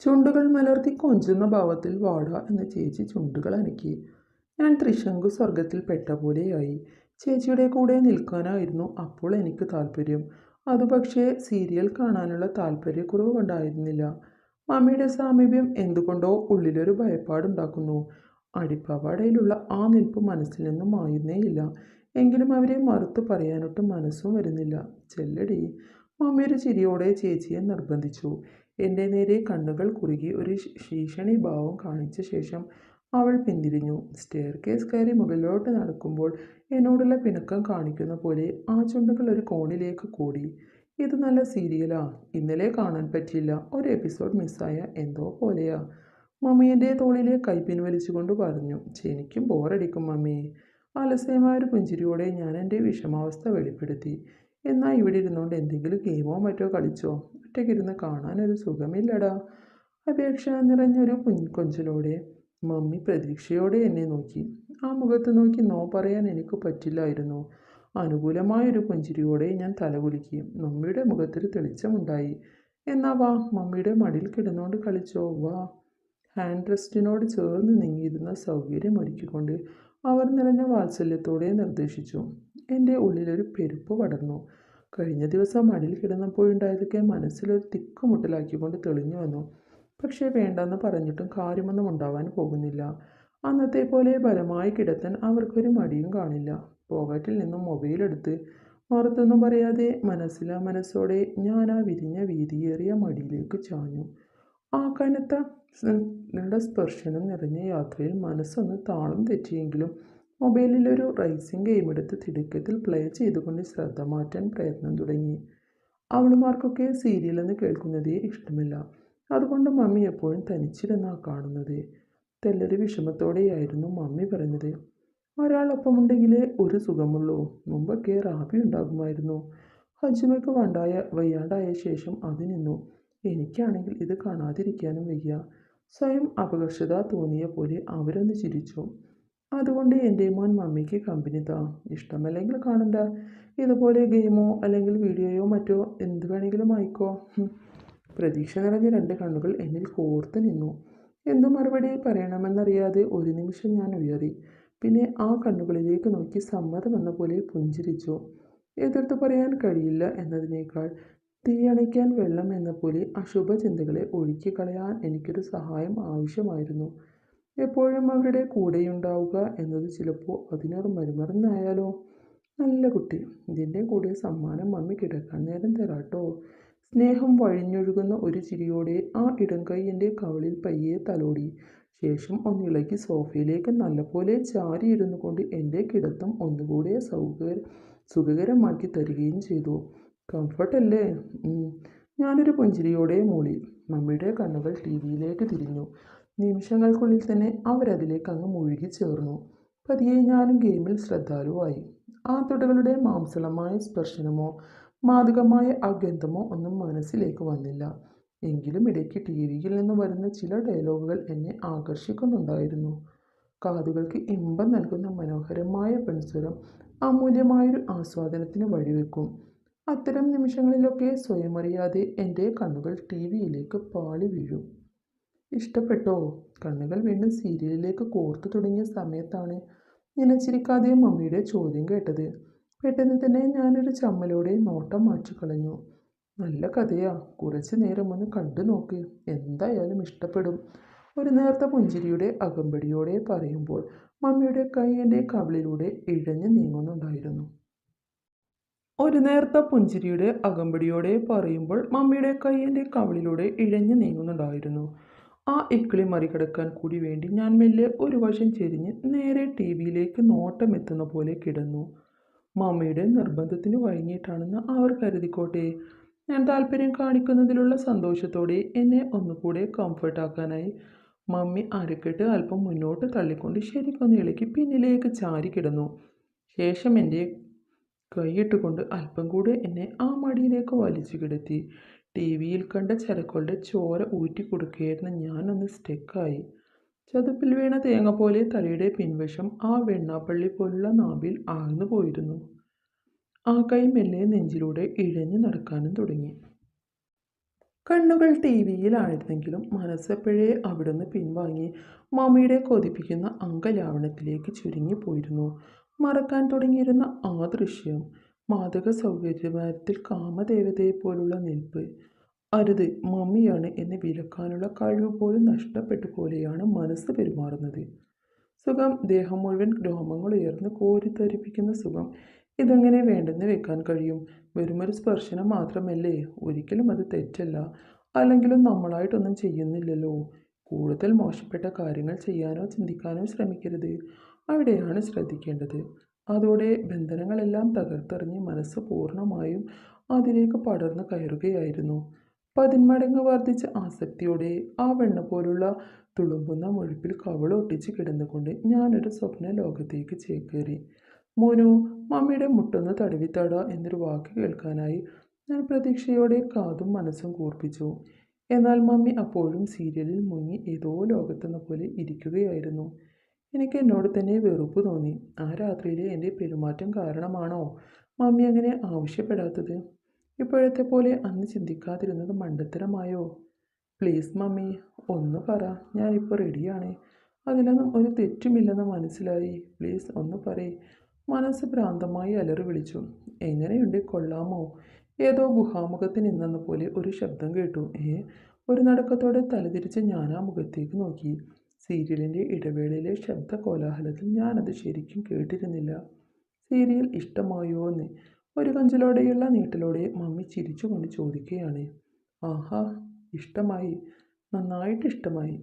ചുണ്ടുകൾ മലർത്തി കൊഞ്ചുന്ന ഭാവത്തിൽ വാട എന്ന ചേച്ചി ചുണ്ടുകൾ അനക്കി. ഞാൻ ത്രിശങ്കു സ്വർഗത്തിൽ പെട്ട പോലെയായി. ചേച്ചിയുടെ കൂടെ നിൽക്കാനായിരുന്നു അപ്പോൾ എനിക്ക് താല്പര്യം അതുപക്ഷേ സീരിയൽ കാണാനുള്ള താല്പര്യക്കുറവ് കൊണ്ടായിരുന്നില്ല. മമ്മിയുടെ സാമീപ്യം എന്തുകൊണ്ടോ ഉള്ളിലൊരു ഭയപ്പാടുണ്ടാക്കുന്നു. അടിപ്പാവാടയിലുള്ള ആ നിൽപ്പ് മനസ്സിൽ നിന്നും മായുന്നേയില്ല. എങ്കിലും അവരെ മറുത്തു പറയാനൊട്ടും മനസ്സും വരുന്നില്ല. ചെല്ലടി. മമ്മിയൊരു ചിരിയോടെ ചേച്ചിയെ നിർബന്ധിച്ചു. എന്റെ നേരെ കണ്ണുകൾ കുറുകി ഒരു ഭീഷണി ഭാവം കാണിച്ച ശേഷം അവൾ പിന്തിരിഞ്ഞു. സ്റ്റെയർ കേസ് കയറി മുകളിലോട്ട് നടക്കുമ്പോൾ എന്നോടുള്ള പിണക്കം കാണിക്കുന്ന പോലെ ആ ചുണ്ടുകൾ ഒരു കോണിലേക്ക് കൂടി. ഇത് നല്ല സീരിയലാ. ഇന്നലെ കാണാൻ പറ്റില്ല ഒരു എപ്പിസോഡ് മിസ്സായ എന്തോ പോലെയാ. മമ്മി എന്റെ തോളിലെ കൈ പിൻവലിച്ചുകൊണ്ട് പറഞ്ഞു. എനിക്കും ബോറടിക്കും മമ്മിയെ അലസ്യമായ ഒരു പുഞ്ചിരിയോടെ ഞാൻ എന്റെ വിഷമാവസ്ഥ വെളിപ്പെടുത്തി. എന്നാൽ ഇവിടെ ഇരുന്നുകൊണ്ട് എന്തെങ്കിലും ഗെയിമോ മറ്റോ കളിച്ചോ? ഒറ്റയ്ക്കിരുന്ന് കാണാനൊരു സുഖമില്ലടാ. അപേക്ഷ നിറഞ്ഞൊരു കൊഞ്ചലോടെ മമ്മി പ്രതീക്ഷയോടെ എന്നെ നോക്കി. ആ മുഖത്ത് നോക്കി നോ പറയാൻ എനിക്ക് പറ്റില്ലായിരുന്നു. അനുകൂലമായൊരു പുഞ്ചിരിയോടെ ഞാൻ തലകുലുക്കി. മമ്മിയുടെ മുഖത്തൊരു തെളിച്ചമുണ്ടായി. എന്നാ വാ മമ്മിയുടെ മടിയിൽ കിടന്നുകൊണ്ട് കളിച്ചോ. വാ. ഹാൻഡ് റെസ്റ്റിനോട് ചേർന്ന് നീങ്ങിയിരുന്ന സൗകര്യം ഒരുക്കിക്കൊണ്ട് അവർ നിറഞ്ഞ വാത്സല്യത്തോടെ നിർദ്ദേശിച്ചു. എന്റെ ഉള്ളിലൊരു പെരുപ്പ് പടർന്നു. കഴിഞ്ഞ ദിവസം മടിയിൽ കിടന്നപ്പോഴുണ്ടായതൊക്കെ മനസ്സിലൊരു തിക്കുമുട്ടലാക്കിക്കൊണ്ട് തെളിഞ്ഞു വന്നു. പക്ഷേ വേണ്ടെന്ന് പറഞ്ഞിട്ടും കാര്യമൊന്നും ഉണ്ടാവാൻ പോകുന്നില്ല. അന്നത്തെ പോലെ ബലമായി കിടത്താൻ അവർക്കൊരു മടിയും കാണില്ല. പോക്കറ്റിൽ നിന്നും മൊബൈലെടുത്ത് മറുത്തൊന്നും പറയാതെ മനസ്സിലാ മനസ്സോടെ ഞാൻ ആ വിരിഞ്ഞ വീതിയേറിയ മടിയിലേക്ക് ചാഞ്ഞു. ആ കനത്ത സ്പർശനം നിറഞ്ഞ യാത്രയിൽ മനസ്സൊന്ന് താളം തെറ്റിയെങ്കിലും മൊബൈലിലൊരു റൈസിംഗ് ഗെയിം എടുത്ത് തിടുക്കത്തിൽ പ്ലേ ചെയ്തുകൊണ്ട് ശ്രദ്ധ മാറ്റാൻ പ്രയത്നം തുടങ്ങി. അവളുമാർക്കൊക്കെ സീരിയലെന്ന് കേൾക്കുന്നതേ ഇഷ്ടമില്ല. അതുകൊണ്ട് മമ്മി എപ്പോഴും തനിച്ചിരുന്നാ കാണുന്നത്. തെല്ലൊരു വിഷമത്തോടെയായിരുന്നു മമ്മി പറഞ്ഞത്. ഒരാളൊപ്പമുണ്ടെങ്കിലേ ഒരു സുഖമുള്ളൂ. മുമ്പൊക്കെ റാബി ഉണ്ടാകുമായിരുന്നു. ഹജ്മയ്ക്ക് വണ്ടായ വയ്യാണ്ടായ ശേഷം അത് നിന്നു. എനിക്കാണെങ്കിൽ ഇത് കാണാതിരിക്കാനും വയ്യ. സ്വയം അപകർഷത തോന്നിയ പോലെ അവരൊന്ന് ചിരിച്ചു. അതുകൊണ്ട് എന്റെ മോൻ മമ്മിക്ക് കമ്പനി താ ഇഷ്ടമല്ലെങ്കിൽ കാണണ്ട. ഇതുപോലെ ഗെയിമോ അല്ലെങ്കിൽ വീഡിയോയോ മറ്റോ എന്ത് വേണമെങ്കിലും ആയിക്കോ. പ്രതീക്ഷ നിറഞ്ഞ രണ്ട് കണ്ണുകൾ എന്നിൽ കോർത്ത് നിന്നു. എന്തു മറുപടി പറയണമെന്നറിയാതെ ഒരു നിമിഷം ഞാൻ ഉയറി പിന്നെ ആ കണ്ണുകളിലേക്ക് നോക്കി സമ്മതമെന്ന പോലെ പുഞ്ചിരിച്ചു. എതിർത്ത് പറയാൻ കഴിയില്ല എന്നതിനേക്കാൾ തീയണയ്ക്കാൻ വെള്ളം എന്ന പോലെ അശുഭ ചിന്തകളെ ഒഴുക്കിക്കളയാൻ എനിക്കൊരു സഹായം ആവശ്യമായിരുന്നു. എപ്പോഴും അവരുടെ കൂടെയുണ്ടാവുക എന്നത് ചിലപ്പോൾ അതിനൊരു മരുമറന്നായാലോ നല്ല കുട്ടി. ഇതിന്റെ കൂടെ സമ്മാനം മമ്മി കിടക്കാൻ നേരം തരാട്ടോ. സ്നേഹം വഴിഞ്ഞൊഴുകുന്ന ഒരു ചിരിയോടെ ആ ഇടം കൈ എന്റെ കവളിൽ പയ്യെ തലോടി. ശേഷം ഒന്നിളക്കി സോഫയിലേക്ക് നല്ലപോലെ ചാരിയിരുന്നു കൊണ്ട് എന്റെ കിടത്തം ഒന്നുകൂടെ സൗകര്യ സുഖകരമാക്കി തരികയും ചെയ്തു. കംഫർട്ടല്ലേ ഞാനൊരു പുഞ്ചിരിയോടെ മൂളി. മമ്മിയുടെ കണ്ണുകൾ ടി വിയിലേക്ക് തിരിഞ്ഞു. നിമിഷങ്ങൾക്കുള്ളിൽ തന്നെ അവരതിലേക്ക് അങ്ങ് മുഴുകി ചേർന്നു. പതിയെ ഞാനും ഗെയിമിൽ ശ്രദ്ധാലുവായി. ആ തുടകളുടെ മാംസളമായ സ്പർശനമോ മാതകമായ അഗന്ധമോ ഒന്നും മനസ്സിലേക്ക് വന്നില്ല. എങ്കിലും ഇടയ്ക്ക് ടി വിയിൽ നിന്ന് വരുന്ന ചില ഡയലോഗുകൾ എന്നെ ആകർഷിക്കുന്നുണ്ടായിരുന്നു. കാതുകൾക്ക് ഇമ്പം നൽകുന്ന മനോഹരമായ പെൺസ്വരം അമൂല്യമായൊരു ആസ്വാദനത്തിന് വഴിവെക്കും. അത്തരം നിമിഷങ്ങളിലൊക്കെ സ്വയമറിയാതെ എന്റെ കണ്ണുകൾ ടി വിയിലേക്ക് പാളി വീഴും. ഇഷ്ടപ്പെട്ടോ? കണ്ണുകൾ വീണ്ടും സീരിയലിലേക്ക് കോർത്തു തുടങ്ങിയ സമയത്താണ് നനച്ചിരിക്കാതെ മമ്മിയുടെ ചോദ്യം കേട്ടത്. പെട്ടെന്ന് തന്നെ ഞാനൊരു ചമ്മലോടെ നോട്ടം മാറ്റിക്കളഞ്ഞു നല്ല കഥയാ. കുറച്ച് നേരം ഒന്ന് കണ്ടു നോക്ക്. എന്തായാലും ഇഷ്ടപ്പെടും. ഒരു നേർത്ത പുഞ്ചിരിയുടെ അകമ്പടിയോടെ പറയുമ്പോൾ മമ്മിയുടെ കൈ എന്റെ കവിളിലൂടെ ഇഴഞ്ഞു നീങ്ങുന്നുണ്ടായിരുന്നു. ഒരു നേർത്ത പുഞ്ചിരിയുടെ അകമ്പടിയോടെ പറയുമ്പോൾ മമ്മിയുടെ കൈ എന്റെ കവിളിലൂടെ ഇഴഞ്ഞു നീങ്ങുന്നുണ്ടായിരുന്നു. ആ ഇക്കിളി മറികടക്കാൻ കൂടി വേണ്ടി ഞാൻ മെല്ലെ ഒരു വശം ചെരിഞ്ഞ് നേരെ ടി വിയിലേക്ക് നോട്ടമെത്തുന്ന പോലെ കിടന്നു. മമ്മയുടെ നിർബന്ധത്തിന് വഴങ്ങിയിട്ടാണെന്ന് അവർ കരുതിക്കോട്ടെ. ഞാൻ താല്പര്യം കാണിക്കുന്നതിലുള്ള സന്തോഷത്തോടെ എന്നെ ഒന്നുകൂടെ കംഫർട്ടാക്കാനായി. മമ്മി അരക്കെട്ട് അല്പം മുന്നോട്ട് തള്ളിക്കൊണ്ട് ശരിക്കൊന്ന് ഇളക്കി പിന്നിലേക്ക് ചാരി കിടന്നു. ശേഷം എന്റെ കൈയിട്ടുകൊണ്ട് അല്പം കൂടെ എന്നെ ആ മടിയിലേക്ക് വലിച്ചു കിടത്തി. ടി വിയിൽ കണ്ട ചരക്കുകളുടെ ചോര ഊറ്റി കൊടുക്കുകയായിരുന്ന ഞാനൊന്ന് സ്റ്റെക്കായി. ചതുപ്പിൽ വീണ തേങ്ങ പോലെ തലയുടെ പിൻവശം ആ വെണ്ണാപ്പള്ളി പോലുള്ള നാവിൽ ആഴ്ന്നു പോയിരുന്നു. ആ കൈ മെല്ലെ നെഞ്ചിലൂടെ ഇഴഞ്ഞു നടക്കാനും തുടങ്ങി. കണ്ണുകൾ ടി വിയിലായിരുന്നെങ്കിലും മനസ്സെപ്പോഴേ അവിടുന്ന് പിൻവാങ്ങി മമ്മിയുടെ കൊതിപ്പിക്കുന്ന അംഗലാവണത്തിലേക്ക് ചുരുങ്ങിപ്പോയിരുന്നു. മറക്കാൻ തുടങ്ങിയിരുന്ന ആ ദൃശ്യം മാതക സൗകര്യത്തിൽ കാമദേവതയെപ്പോലുള്ള നിൽപ്പ് അരുത് മമ്മിയാണ് എന്ന് വിലക്കാനുള്ള കഴിവ് പോലും നഷ്ടപ്പെട്ടു പോലെയാണ് മനസ്സ് പെരുമാറുന്നത്. സുഖം ദേഹം മുഴുവൻ രോമങ്ങൾ ഉയർന്ന് കോരിത്തരിപ്പിക്കുന്ന സുഖം ഇതെങ്ങനെ വേണ്ടെന്ന് വെക്കാൻ കഴിയും? വെറുമൊരു സ്പർശനം മാത്രമല്ലേ? ഒരിക്കലും അത് തെറ്റല്ല. അല്ലെങ്കിലും നമ്മളായിട്ടൊന്നും ചെയ്യുന്നില്ലല്ലോ. കൂടുതൽ മോശപ്പെട്ട കാര്യങ്ങൾ ചെയ്യാനോ ചിന്തിക്കാനോ ശ്രമിക്കരുത്. അവിടെയാണ് ശ്രദ്ധിക്കേണ്ടത്. അതോടെ ബന്ധനങ്ങളെല്ലാം തകർത്തെറിഞ്ഞ് മനസ്സ് പൂർണമായും അതിലേക്ക് പടർന്നു കയറുകയായിരുന്നു. പതിന്മടങ്ങ് വർദ്ധിച്ച ആസക്തിയോടെ ആ വെണ്ണ പോലുള്ള തുളുമ്പുന്ന മുഴുപ്പിൽ കവളൊട്ടിച്ച് കിടന്നുകൊണ്ട് ഞാനൊരു സ്വപ്ന ലോകത്തേക്ക് ചേക്കേറി. മോനു മമ്മിയുടെ മുട്ടൊന്ന് തടവിത്തട എന്നൊരു വാക്ക് കേൾക്കാനായി ഞാൻ പ്രതീക്ഷയോടെ കാതും മനസ്സും കൂർപ്പിച്ചു. എന്നാൽ മമ്മി അപ്പോഴും സീരിയലിൽ മുങ്ങി ഏതോ ലോകത്തെന്ന പോലെ ഇരിക്കുകയായിരുന്നു. എനിക്ക് എന്നോട് തന്നെ വെറുപ്പ് തോന്നി. ആ രാത്രിയിലെ എന്റെ പെരുമാറ്റം കാരണമാണോ മമ്മി അങ്ങനെ ആവശ്യപ്പെടാത്തത്? ഇപ്പോഴത്തെ പോലെ അന്ന് ചിന്തിക്കാതിരുന്നത് മണ്ടത്തരമായോ? പ്ലീസ് മമ്മി ഒന്ന് പറ. ഞാനിപ്പോൾ റെഡിയാണ്. അതിലൊന്നും ഒരു തെറ്റുമില്ലെന്ന് മനസ്സിലായി. പ്ലീസ് ഒന്ന് പറയേ. മനസ്സ് ഭ്രാന്തമായി അലറി വിളിച്ചു. എങ്ങനെയുണ്ട് കൊള്ളാമോ? ഏതോ ഗുഹാമുഖത്ത് നിന്നെന്ന പോലെ ഒരു ശബ്ദം കേട്ടു. ഏ? ഒരു നടക്കത്തോടെ തലതിരിച്ച് ഞാൻ ആ മുഖത്തേക്ക് നോക്കി. സീരിയലിന്റെ ഇടവേളയിലെ ശബ്ദ കോലാഹലത്തിൽ ഞാനത് ശരിക്കും കേട്ടിരുന്നില്ല. സീരിയൽ ഇഷ്ടമായോ എന്ന് ഒരു കഞ്ചലോടെയുള്ള നീട്ടലോടെ മമ്മി ചിരിച്ചുകൊണ്ട് ചോദിക്കുകയാണ്. ആഹാ ഇഷ്ടമായി. നന്നായിട്ട് ഇഷ്ടമായി.